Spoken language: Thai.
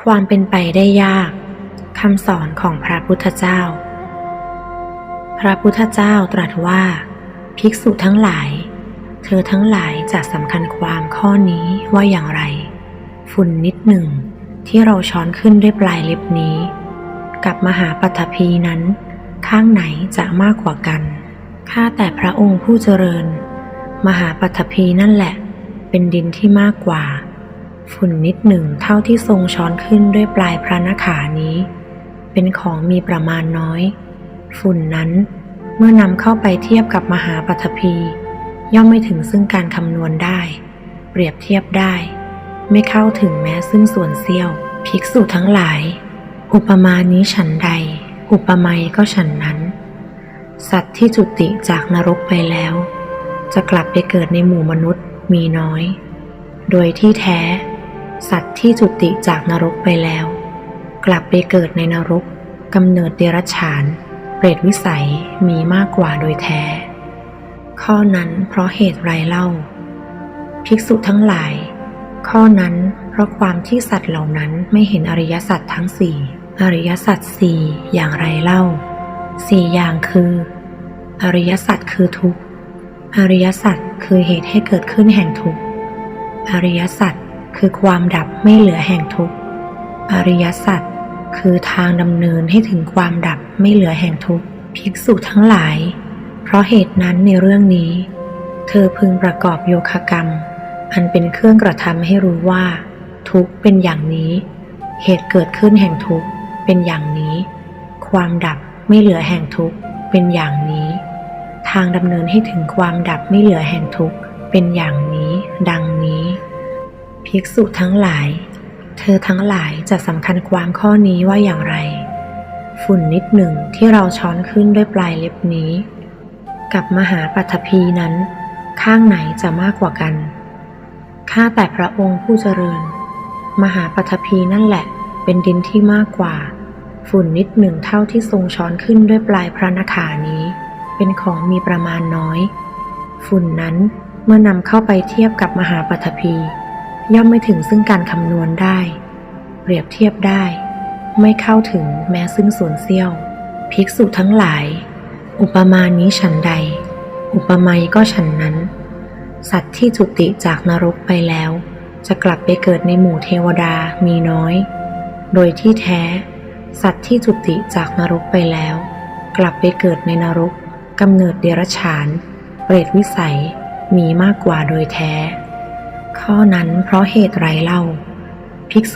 ความเป็นไปได้ยากคำสอนของพระพุทธเจ้า พระพุทธเจ้าตรัสว่า ภิกษุทั้งหลาย เธอทั้งหลายจะสำคัญความข้อนี้ว่าอย่างไร ฝุ่นนิดหนึ่งที่เราช้อนขึ้นด้วยปลายเล็บนี้ กับมหาปัทภีนั้น ข้างไหนจะมากกว่ากัน ข้าแต่พระองค์ผู้เจริญ มหาปัทภีนั่นแหละ เป็นดินที่มากกว่า ฝุ่นนิดหนึ่งเท่าที่ทรงช้อนขึ้นด้วยปลายพระนขานี้ เป็นของมีประมาณน้อย ฝุ่นนั้นเมื่อนำเข้าไปเทียบกับมหาปัทภีย่อมไม่ถึงซึ่งการคำนวณได้ เปรียบเทียบได้ ไม่เข้าถึงแม้ซึ่งส่วนเสี้ยว ภิกษุทั้งหลาย อุปมานี้ฉันใด อุปไมยก็ฉันนั้น สัตว์ที่จุติจากนรกไปแล้ว จะกลับไปเกิดในหมู่มนุษย์มีน้อย โดยที่แท้ สัตว์ที่จุติจากนรกไปแล้ว กลับไปเกิดในนรกกำเนิดเดรัจฉาน เปรตวิสัยมีมากกว่าโดยแท้ ข้อนั้นเพราะเหตุไรเล่า ภิกษุทั้งหลาย ข้อนั้นเพราะความที่สัตว์เหล่านั้นไม่เห็นอริยสัจทั้งสี่อริยสัจสี่อย่างไรเล่าสี่อย่างคือ อริยสัจคือทุกข์อริยสัจคือเหตุให้เกิดขึ้นแห่งทุกข์อริยสัจ คือความดับไม่เหลือแห่งทุกข์ อริยสัจคือทางดำเนินให้ถึงความดับไม่เหลือแห่งทุกข์ ภิกษุทั้งหลาย เพราะเหตุนั้นในเรื่องนี้ เธอพึงประกอบโยคะกรรม อันเป็นเครื่องกระทำให้รู้ว่า ทุกข์เป็นอย่างนี้ เหตุเกิดขึ้นแห่งทุกข์เป็นอย่างนี้ ความดับไม่เหลือแห่งทุกข์เป็นอย่างนี้ ทางดำเนินให้ถึงความดับไม่เหลือแห่งทุกข์เป็นอย่างนี้ ดังนี้ ภิกษุทั้งหลาย เธอทั้งหลายจะสำคัญความข้อนี้ว่าอย่างไร ฝุ่นนิดหนึ่งที่เราช้อนขึ้นด้วยปลายเล็บนี้ กับมหาปัทภีนั้น ข้างไหนจะมากกว่ากัน ข้าแต่พระองค์ผู้เจริญ มหาปัทภีนั่นแหละ เป็นดินที่มากกว่า ฝุ่นนิดหนึ่งเท่าที่ทรงช้อนขึ้นด้วยปลายพระนขานี้ เป็นของมีประมาณน้อย ฝุ่นนั้นเมื่อนำเข้าไปเทียบกับมหาปัทภี ย่อมไม่ถึงซึ่งการคำนวณได้ เปรียบเทียบได้ ไม่เข้าถึงแม้ซึ่งส่วนเสี้ยว ภิกษุทั้งหลาย อุปมานี้ฉันใด อุปไมยก็ฉันนั้น สัตว์ที่จุติจากนรกไปแล้ว จะกลับไปเกิดในหมู่เทวดามีน้อย โดยที่แท้ สัตว์ที่จุติจากนรกไปแล้ว กลับไปเกิดในนรกกำเนิดเดรัจฉาน เปรตวิสัยมีมากกว่าโดยแท้ ข้อนั้นเพราะเหตุไรเล่า